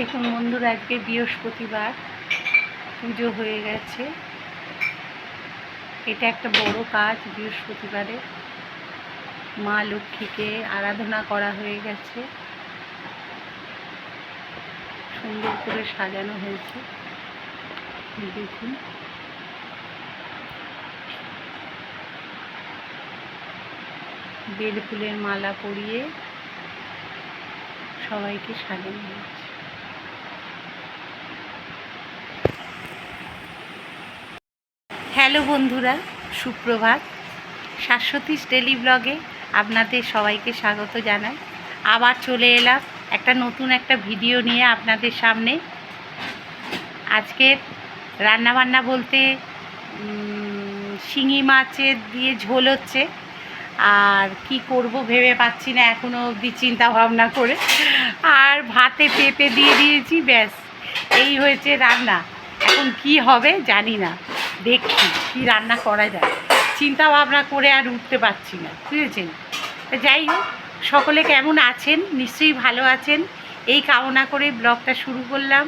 দেখুন বন্ধুরা আজকে বৃহস্পতিবার, পুজো হয়ে গেছে। এটা একটা বড় কাজ বৃহস্পতিবারে। মা লক্ষ্মীকে আরাধনা করা হয়ে গেছে। সুন্দর করে সাজানো হয়েছে। দেখুন। বেল ফুলের মালা পরিয়ে সবাইকে সাজানো হয়েছে। হ্যালো বন্ধুরা, সুপ্রভাত। শাশ্বতীশ ডেলি ব্লগে আপনাদের সবাইকে স্বাগত জানাই। আবার চলে এলাম একটা নতুন একটা ভিডিও নিয়ে আপনাদের সামনে। আজকে রান্নাবান্না বলতে শিঙি মাছের দিয়ে ঝোল হচ্ছে। আর কি করব ভেবে পাচ্ছি না এখনও অবধি চিন্তা ভাবনা করে। আর ভাতে পেঁপে দিয়ে দিয়েছি, ব্যাস। এই হয়েছে রান্না। এখন কি হবে জানি না। দেখছি কি রান্না করা যায়। চিন্তা ভাবনা করে আর উঠতে পারছি না, বুঝেছেন? যাই হোক, সকলে কেমন আছেন? নিশ্চয়ই ভালো আছেন। এই কামনা করে ব্লগটা শুরু করলাম।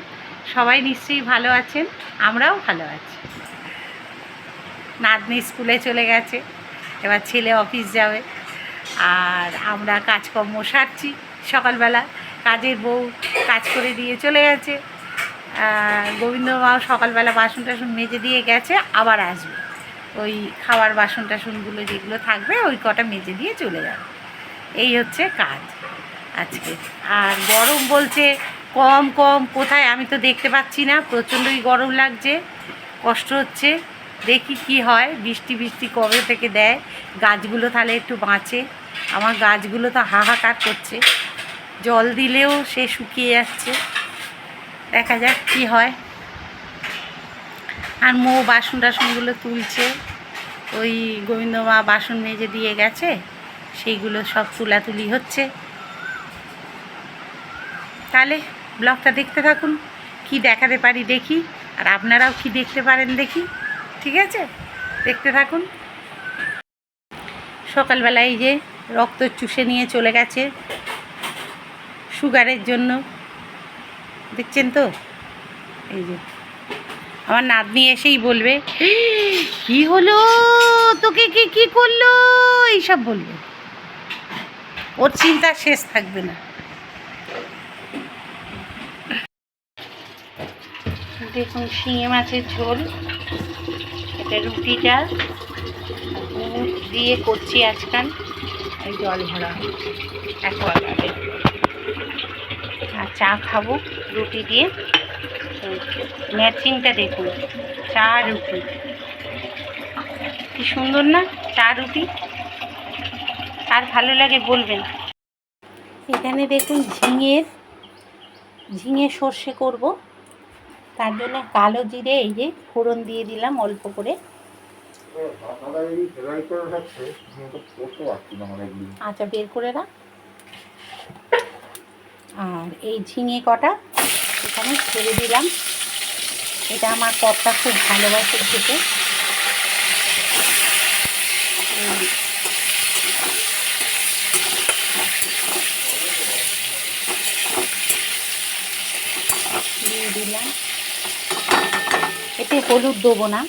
সবাই নিশ্চয়ই ভালো আছেন, আমরাও ভালো আছি। নাতনি স্কুলে চলে গেছে, এবার ছেলে অফিস যাবে। আর আমরা কাজকর্ম সারছি সকালবেলা। কাজের বউ কাজ করে দিয়ে চলে গেছে। গোবিন্দ মাও সকালবেলা বাসন টাসন মেজে দিয়ে গেছে, আবার আসবে। ওই খাবার বাসন টাসনগুলো যেগুলো থাকবে, ওই কটা মেজে দিয়ে চলে যাবে। এই হচ্ছে কাজ আজকে। আর গরম বলছে, কম কম, কোথায় আমি তো দেখতে পাচ্ছি না, প্রচণ্ডই গরম লাগছে, কষ্ট হচ্ছে। দেখি কি হয়, বৃষ্টি বৃষ্টি কবে থেকে দেয়? গাছগুলো তাহলে একটু বাঁচে। আমার গাছগুলো তো হাহাকার করছে। জল দিলেও সে শুকিয়ে যাচ্ছে। দেখা যাক কি হয়। আর মৌ বাসন টাসনগুলো তুলছে। ওই গোবিন্দ মা বাসন মেজে দিয়ে গেছে। সেইগুলো সব তুলাতুলি হচ্ছে। তাহলে ব্লগটা দেখতে থাকুন। কি দেখাতে পারি দেখি। আর আপনারাও কি দেখতে পারেন দেখি। ঠিক আছে? দেখতে থাকুন। সকালবেলায় যে রক্ত চুষে নিয়ে চলে গেছে। সুগারের জন্য। দেখছেন তো? এই যে। আমার নাতনি এসেই বলবে কি হলো? তোকে কে কি করল? এইসব বলবে। ওর চিন্তা শেষ থাকবে না। দেখুন, শিঙে মাছের ঝোল, এটা রুটিটা দিয়ে করছি আজকাল জল ভরা অ্যাকোয়াগার্ডে আর চা খাব। রুটি দিয়ে ম্যাচিংটা দেখুন, চা রুটি। কি সুন্দর না? চা রুটি? আর ভালো লাগে বলবেন। এখানে দেখুন ঝিঙের, ঝিঙে সর্ষে করব। তার জন্য কালো জিরে, এই যে ফোড়ন দিয়ে দিলাম অল্প করে। আচ্ছা বের করে রাখ। আর এই ঝিঙে কটা? এখানে ছেড়ে দিলাম। এটা আমার কপটা খুব ভালোবাসে খেতে। দিলাম। এতে হলুদ দেবো না।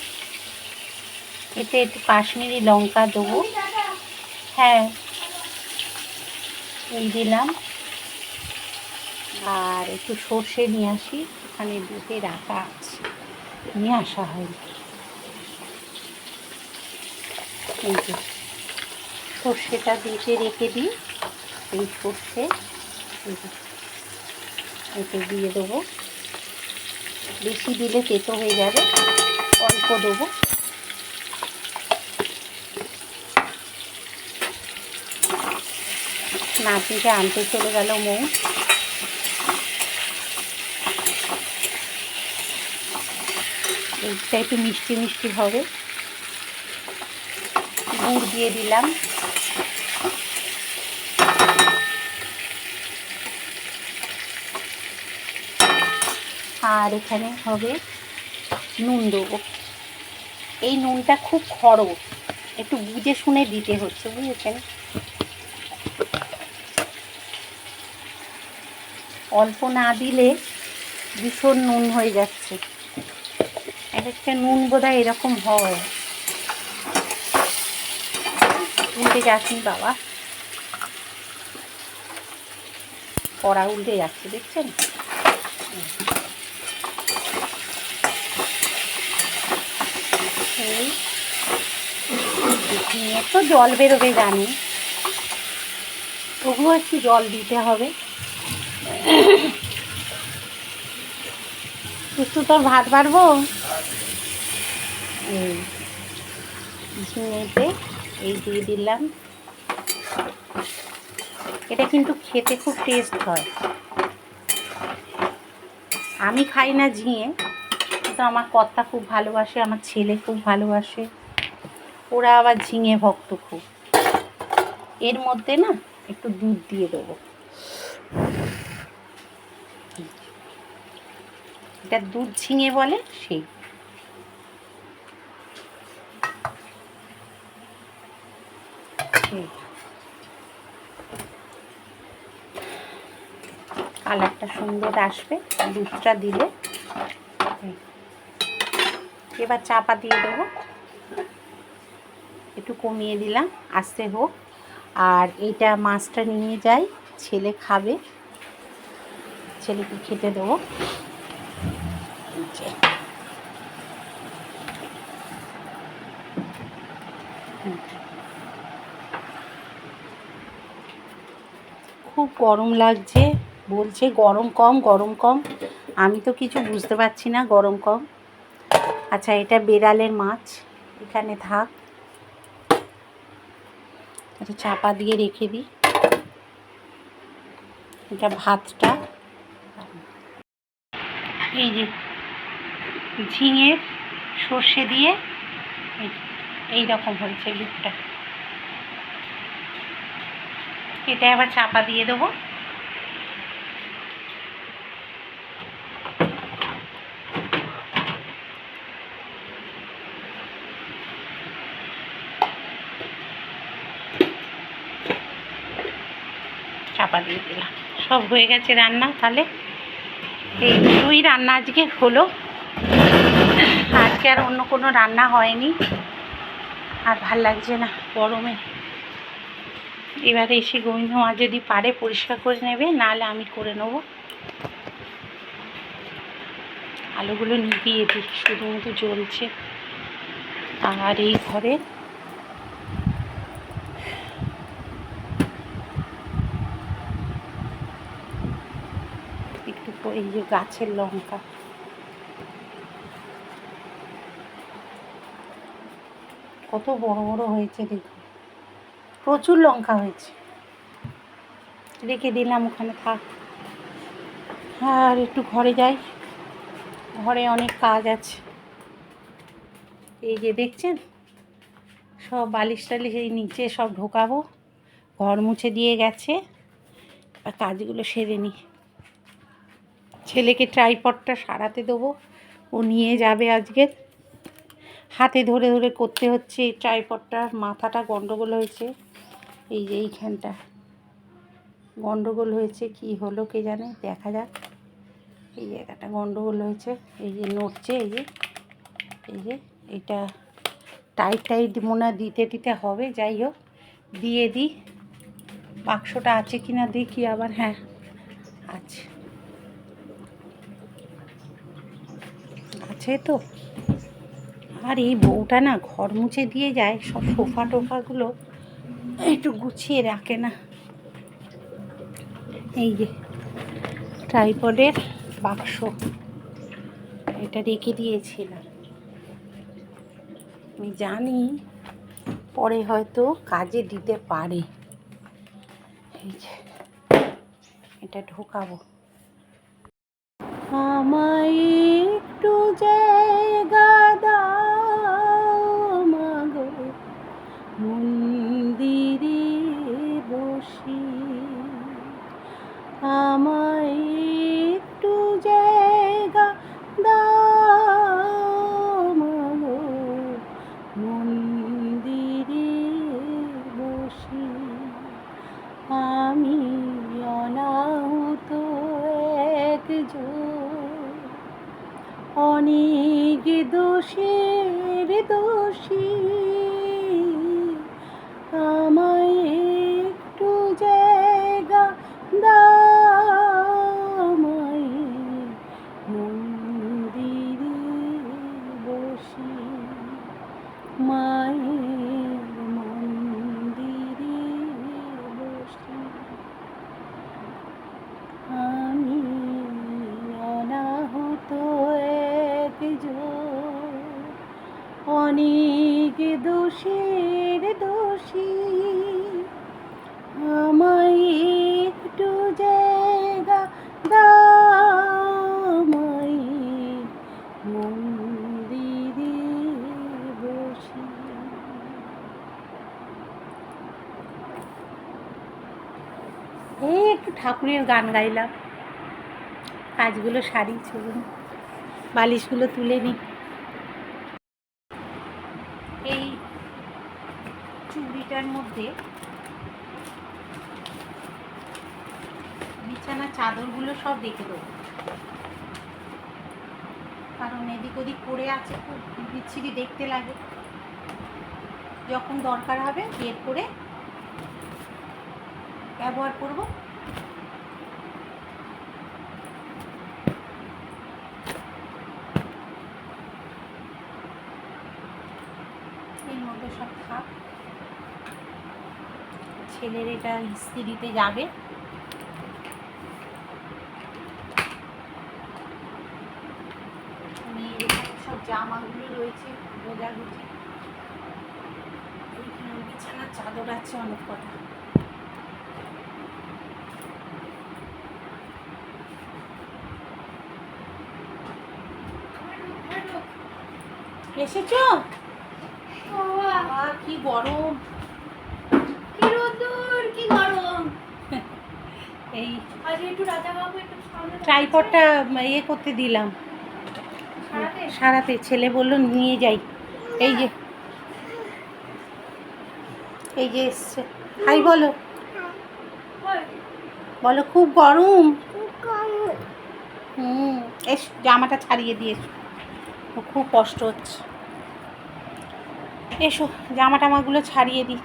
এতে একটু কাশ্মীরি লঙ্কা দেবো। হ্যাঁ দিলাম। আর একটু সর্ষে নিয়ে আসি, এখানে দুধে রাখা আছে। নিয়ে আসা হয়নি এই যে সর্ষেটা দিতে রেখে দিই, এই সর্ষে এতে দিয়ে দেবো। বেশি দিলে তেতো হয়ে যাবে, অল্প দেবো। নাতনিকে আনতে চলে গেল মৌ। এইটা একটু মিষ্টি মিষ্টি হবে। গুড় দিয়ে দিলাম। আর এখানে হবে নুন দেবো। এই নুনটা খুব খড়ো একটু বুঝে শুনে দিতে হচ্ছে, বুঝেছেন? অল্প না দিলে ভীষণ নুন হয়ে যাচ্ছে। এক একটা নুন বোধহয় এরকম হয়। উল্টে যাসনি বাবা। কড়া উল্টে যাচ্ছে, দেখছেন? তো জল বেরোবে জানি। তবুও একটু জল দিতে হবে। একটু তোর ভাত পারব ঝিঙেতে এই দিয়ে দিলাম। এটা কিন্তু খেতে খুব টেস্ট হয়। আমি খাই না ঝিঙে, কিন্তু আমার কর্তা খুব ভালোবাসে, আমার ছেলে খুব ভালোবাসে। ওরা আবার ঝিঙে ভক্ত খুব। এর মধ্যে না একটু দুধ দিয়ে দেবো। এটা দুধ ঝিঙে বলে সেই। কালারটা সুন্দর আসবে, দুধটা দিলে। এবার চাপা দিয়ে দেবো। একটু কমিয়ে দিলাম, আস্তে হোক। আর এইটা মাছটা নিয়ে যাই, ছেলে খাবে। ছেলেকে খেতে দেবো। হুম। খুব গরম লাগছে। বলছে, গরম কম গরম কম। আমি তো কিছু বুঝতে পারছি না, গরম কম। আচ্ছা এটা বেড়ালের মাছ। এখানে থাক। এটা চাপা দিয়ে রেখে দিই। এটা ভাতটা। এই যে ঝিঙে সর্ষে দিয়ে এই- এই রকম হয়েছে লুকটা এটা আবার চাপা দিয়ে দেবো। চাপা দিয়ে দিলাম। সব হয়ে গেছে রান্না, তাহলে এই দুই রান্না আজকে হলো। আজকে আর অন্য কোনো রান্না হয়নি। আর ভালো লাগছে না, গরমে। এবারে এসে গোবিন্দ মা যদি পারে পরিষ্কার করে নেবে, নাহলে আমি করে নেব। আলোগুলো নিভিয়ে দিই শুধু মতো জ্বলছে। আর এই ঘরে একটু এই যে গাছের লঙ্কা। কত বড় বড় হয়েছে দেখুন প্রচুর লঙ্কা হয়েছে। রেখে দিলাম ওখানে, থাক। আর একটু ঘরে যাই। ঘরে অনেক কাজ আছে। এই যে দেখছেন? সব বালিশ টালিশ এই নিচে সব ঢোকাবো। ঘর মুছে দিয়ে গেছে। আর কাজগুলো সেরে নিই ছেলেকে ট্রাইপডটা সারাতে দেবো। ও নিয়ে যাবে আজকে। হাতে ধরে ধরে করতে হচ্ছে এই ট্রাইপডটার মাথাটা গণ্ডগোল হয়েছে। এই যে এইখানটা। গন্ডগোল হয়েছে, কি হলো কে জানে, দেখা যাক। এই জায়গাটা গন্ডগোল হয়েছে, এই যে নড়ছে, এই যে এই যে, এটা টাইট টাইট মনে দিতে দিতে হবে, যাই হোক, দিয়ে দিই। বাক্সটা আছে কি না দেখি আবার হ্যাঁ আছে। আছে তো। আর এই বউটা না ঘর মুছে দিয়ে যায়, সব সোফা টোফাগুলো একটু গুছিয়ে রাখে না। এই যে ট্রাইপডের বাক্স, এটা রেখে দিয়েছিলাম। আমি জানি পরে হয়তো কাজে দিতে পারে। এই যে এটা ঢোকাবো। আমায় একটু জায়গা অনেক দোষী অনেক দোষের দোষী। আমায় একটু জায়গা দামাই মন্দিরে বসি। এই একটু ঠাকুরের গান গাইলাম। কাজগুলো সারি, চলুন। বালিশগুলো তুলে নিই এই চুড়িটার মধ্যে বিছানার চাদরগুলো সব রেখে দেবো। কারণ এদিক ওদিক পড়ে আছে, খুব বিচ্ছিরি দেখতে লাগে। যখন দরকার হবে বের করে ব্যবহার করব এর মধ্যে সব থাক ছেলের এটা ইস্ত্রিতে যাবে। এখানে সব জামাগুলো রয়েছে গোজাগুজি। এইখানে বিছানার চাদর আছে অনেক কটা। এসেছ? কি গরম কি রোদ্দুর কি গরম এই আজ একটু রাজা বাবু একটু সামনে ট্রাইপডটা ইয়ে করতে দিলাম। সারাতে? সারাতে। ছেলে বলল নিয়ে যাই। এই যে এই যে এসছে। হাই বলো। বলো। খুব গরম। হুম এস জামাটা ছাড়িয়ে দিয়ে এসো। খুব কষ্ট হচ্ছে। এসো জামা টামাগুলো ছাড়িয়ে দিই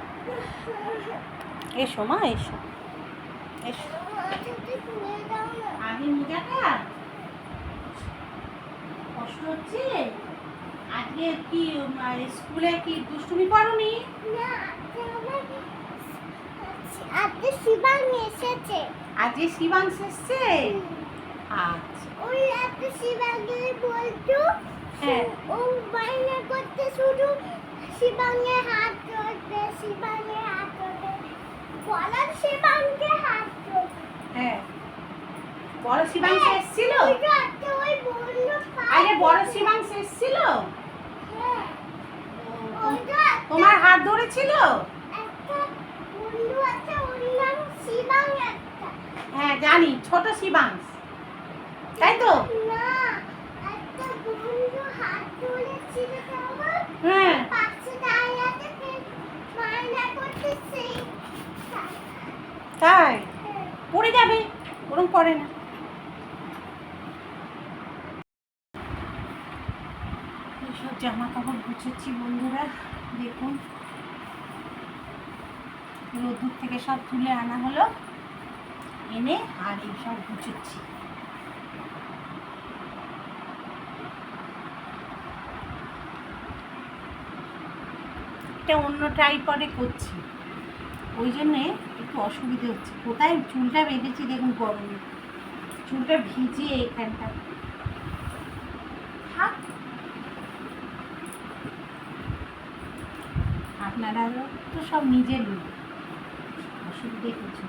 এসো মা এসো। এসো। মোজাটা কষ্ট হচ্ছে? আজকে কি উম, স্কুলে কি দুষ্টুমি করনি? আজকে শিবাং এসেছে। আজকে শিবাংশ এসছে? আচ্ছা। ওই একটা শিবাঙ্গে বলতো হ্যাঁ। ও বাইরে করতে শুধু শিবাঙ্গে হাত ধরবে শিবাঙ্গে হাত ধরবে। বলার শিবাঙ্গে হাত ধরবে। হ্যাঁ। বড় শিবাংশ এসছিল? ওই বলল আরে বড় শিবাংশ এসছিল? হ্যাঁ। তোমার হাত ধরেছিল? হ্যাঁ জানি ছোট শিবাংশ। তাই তো? হ্যাঁ। তাই? পড়ে যাবে ওরম পড়ে না। জামা কাপড় গুছাচ্ছি বন্ধুরা, দেখুন। রোদ্দুর থেকে সব তুলে আনা হলো, এনে আর এই সব গুছাচ্ছি। এটা অন্য টাইপরে করছি। ওই জন্যে একটু অসুবিধে হচ্ছে। কোথায়? চুলটা বেঁধেছি দেখুন গরমে। চুলটা ভিজিয়ে এখানটা থাক। আপনারা তো সব নিজের লোক অসুবিধে কিছু।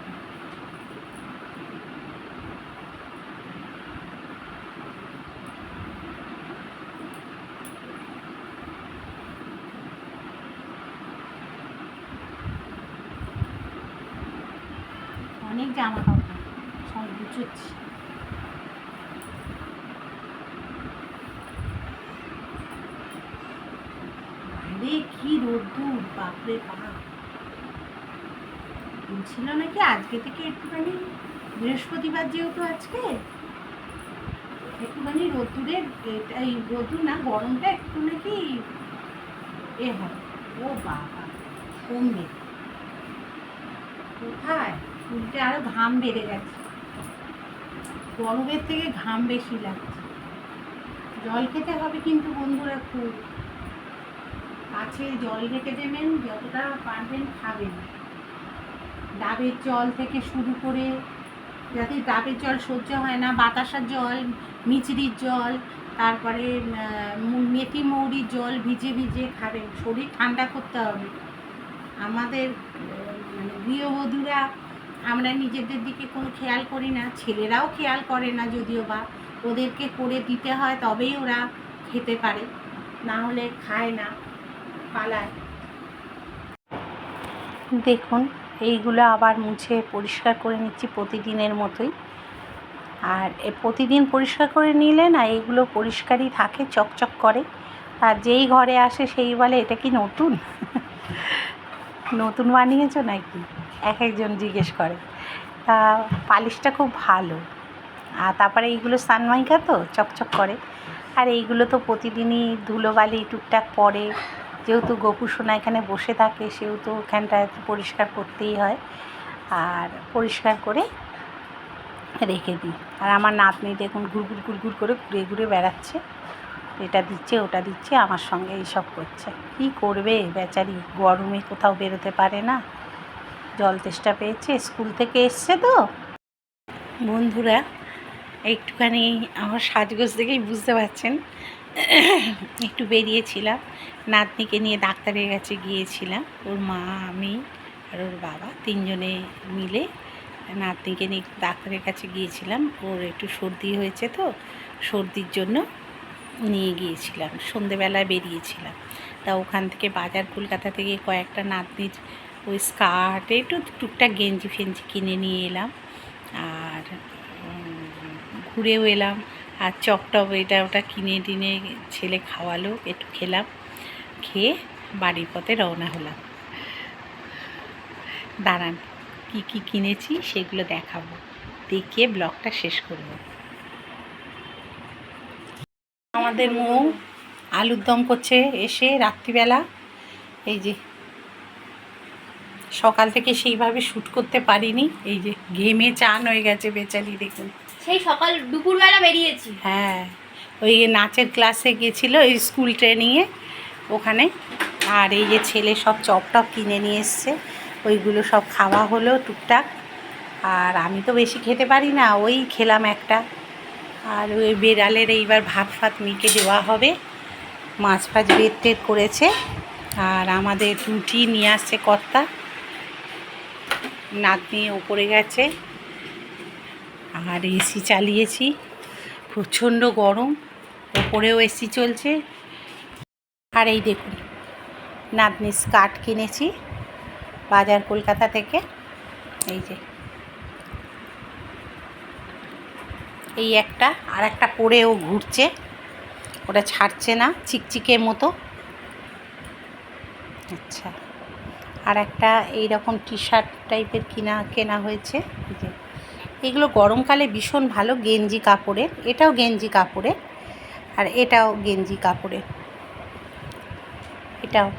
অনেক জামা কাপড় সব গুছোচ্ছি বাইরে কি রোদ্দুর বাপরে বাপ। বলছিল নাকি আজকে থেকে একটুখানি বৃহস্পতিবার যেহেতু আজকে, একটুখানি রোদ্দুরের এই রোদ্দুর না, গরমটা একটু নাকি এ হয়। ও বাবা, কমবে। কোথায়? উল্টে আরও ঘাম বেড়ে গেছে। গরমের থেকে ঘাম বেশি লাগছে। জল খেতে হবে কিন্তু বন্ধুরা খুব। কাছে জল রেখে দেবেন, যতটা পারবেন খাবেন। ডাবের জল থেকে শুরু করে, যাতে ডাবের জল সহ্য হয় না, বাতাসার জল মিচড়ির জল, তারপরে মেথি মৌরির জল ভিজে ভিজে খাবেন। শরীর ঠান্ডা করতে হবে। আমাদের মানে গৃহবধূরা, আমরা নিজেদের দিকে কোনো খেয়াল করি না, ছেলেরাও খেয়াল করে না যদিও বা ওদেরকে করে দিতে হয়, তবেই ওরা খেতে পারে। না হলে খায় না। দেখুন, এইগুলো আবার মুছে পরিষ্কার করে নিচ্ছি প্রতিদিনের মতোই। আর প্রতিদিন পরিষ্কার করে নিলে না, এইগুলো পরিষ্কারই থাকে, চকচক করে। আর যেই ঘরে আসে সেই বলে, এটা কি নতুন? নতুন বানিয়েছো নাকি? এক একজন জিজ্ঞেস করে। তা পালিশটা খুব ভালো। আর তারপরে এইগুলো সানমাইকা তো, চকচক করে। আর এইগুলো তো প্রতিদিনই ধুলোবালি, টুকটাক পড়ে যেহেতু গোপু সোনা এখানে বসে থাকে, সেহেতু ওখানটায় পরিষ্কার করতেই হয়। আর পরিষ্কার করে রেখে দিই। আর আমার নাতনি দেখুন ঘুরঘুর ঘুরঘুর করে ঘুরে ঘুরে বেড়াচ্ছে। এটা দিচ্ছে, ওটা দিচ্ছে, আমার সঙ্গে এইসব করছে। কী করবে বেচারি? গরমে কোথাও বেরোতে পারে না। জল তেষ্টা পেয়েছে, স্কুল থেকে এসছে তো। বন্ধুরা, একটুখানি আমার সাজগোজ দেখেই বুঝতে পারছেন একটু বেরিয়েছিলাম। নাতনিকে নিয়ে ডাক্তারের কাছে গিয়েছিলাম। ওর মা, আমি আর ওর বাবা তিনজনে মিলে নাতনিকে নিয়ে ডাক্তারের কাছে গিয়েছিলাম। ওর একটু সর্দি হয়েছে তো, সর্দির জন্য নিয়ে গিয়েছিলাম। সন্ধেবেলায় বেরিয়েছিলাম। তা ওখান থেকে বাজার কলকাতা থেকে কয়েকটা নাতনির ওই স্কার্ট, একটু টুকটাক গেঞ্জি ফেঞ্জি কিনে নিয়ে এলাম। আর ঘুরেও এলাম। আর চপটপ এটা ওটা কিনে টিনে ছেলে খাওয়ালো, একটু খেলাম, খেয়ে বাড়ির পথে রওনা হলাম। দাঁড়ান, কী কী কিনেছি সেগুলো দেখাবো। দেখিয়ে ব্লগটা শেষ করব। আমাদের মৌ আলুর দম করছে এসে রাত্রিবেলা, এই যে সকাল থেকে সেইভাবে শ্যুট করতে পারিনি। এই যে ঘেমে চান হয়ে গেছে বেচারি দেখুন। সেই সকাল দুপুরবেলা বেরিয়েছি। হ্যাঁ ওই নাচের ক্লাসে গেছিল এই স্কুল ট্রেনিংয়ে ওখানে। আর এই যে ছেলে সব চপ টপ কিনে নিয়ে এসছে ওইগুলো সব খাওয়া হলো টুকটাক। আর আমি তো বেশি খেতে পারি না ওই খেলাম একটা। আর ওই বেড়ালের এইবার ভাত ফাত মিকে দেওয়া হবে। মাছ ফাছ বের টের করেছে। আর আমাদের রুটি নিয়ে আসছে কর্তা। নাতনি ওপরে গেছে। আর এসি চালিয়েছি। প্রচণ্ড গরম, ওপরেও এসি চলছে। আর এই দেখুন নাতনি স্কার্ট কিনেছি বাজার কলকাতা থেকে। এই যে। এই একটা, আর একটা পরে ও ঘুরছে। ওটা ছাড়ছে না, চিকচিকের মতো। আচ্ছা। আর একটা এই রকম টি শার্ট টাইপের কিনা, কেনা হয়েছে। এগুলো গরমকালে ভীষণ ভালো গেঞ্জি কাপড়ের। এটাও গেঞ্জি কাপড়ের আর এটাও গেঞ্জি কাপড়ের। এটাও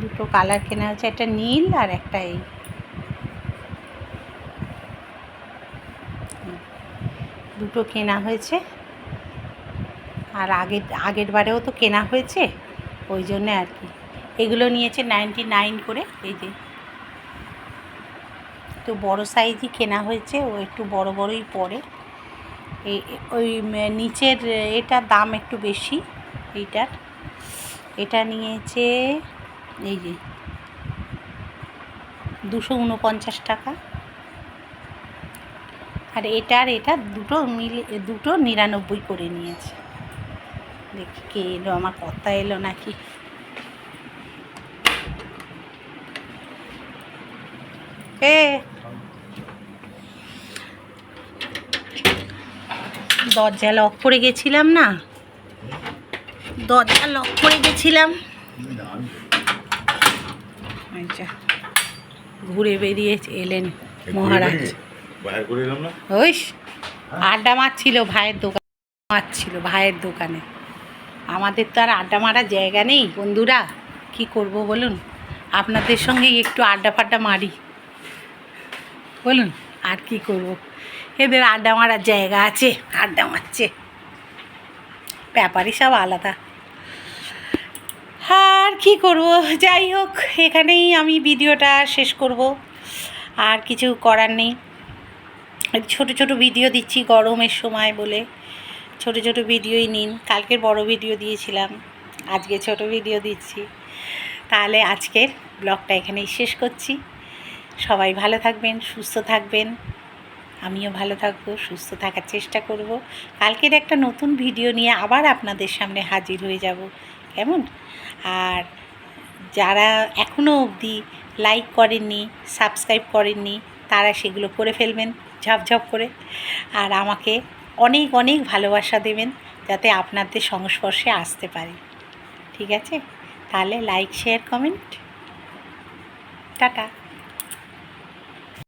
দুটো কালার কেনা হয়েছে একটা নীল আর একটা এই। দুটো কেনা হয়েছে। আর আগের আগের বারেও তো কেনা হয়েছে, ওই জন্যে আর কি। এগুলো নিয়েছে নাইনটি নাইন করে, এই যে। একটু বড় সাইজই কেনা হয়েছে, ও একটু বড় বড়ই পড়ে এই ওই নিচের এটার দাম একটু বেশি, এইটার। এটা নিয়েছে, এই যে, দুশো উনপঞ্চাশ টাকা। আর এটা আর এটা দুটো মিলে, দুটো নিরানব্বই করে নিয়েছে। দেখি কে এলো, আমার কথা এলো নাকি? দরজা লক করে গেছিলাম না? দরজা লক করে গেছিলাম। আচ্ছা ঘুরে বেরিয়ে এলেন মহারাজ। ওই আড্ডা মারছিল ভাইয়ের দোকান মারছিল ভাইয়ের দোকানে। আমাদের তো আর আড্ডা মারার জায়গা নেই বন্ধুরা। কি করব বলুন? আপনাদের সঙ্গেই একটু আড্ডা ফাড্ডা মারি। বলুন, আর কি করব? এদের আড্ডা মারার জায়গা আছে, আড্ডা মারছে। ব্যাপারই সব আলাদা। আর কি করব? যাই হোক, এখানেই আমি ভিডিওটা শেষ করব। আর কিছু করার নেই। ছোট ছোট ভিডিও দিচ্ছি গরমের সময় বলে। ছোট ছোট ভিডিওই নিন। কালকের বড় ভিডিও দিয়েছিলাম। আজকে ছোট ভিডিও দিচ্ছি। তাহলে আজকের ব্লগটা এখানেই শেষ করছি। সবাই ভালো থাকবেন, সুস্থ থাকবেন। আমিও ভালো থাকব, সুস্থ থাকার চেষ্টা করব। কালকের একটা নতুন ভিডিও নিয়ে আবার আপনাদের সামনে হাজির হয়ে যাব। কেমন? আর যারা এখনও অবধি লাইক করেননি সাবস্ক্রাইব করেননি, তারা সেগুলো করে ফেলবেন ঝপঝপ করে। আর আমাকে অনেক অনেক ভালোবাসা দেবেন, যাতে আপনাদের সংস্পর্শে আসতে পারি। ঠিক আছে? তাহলে লাইক শেয়ার কমেন্ট টাটা।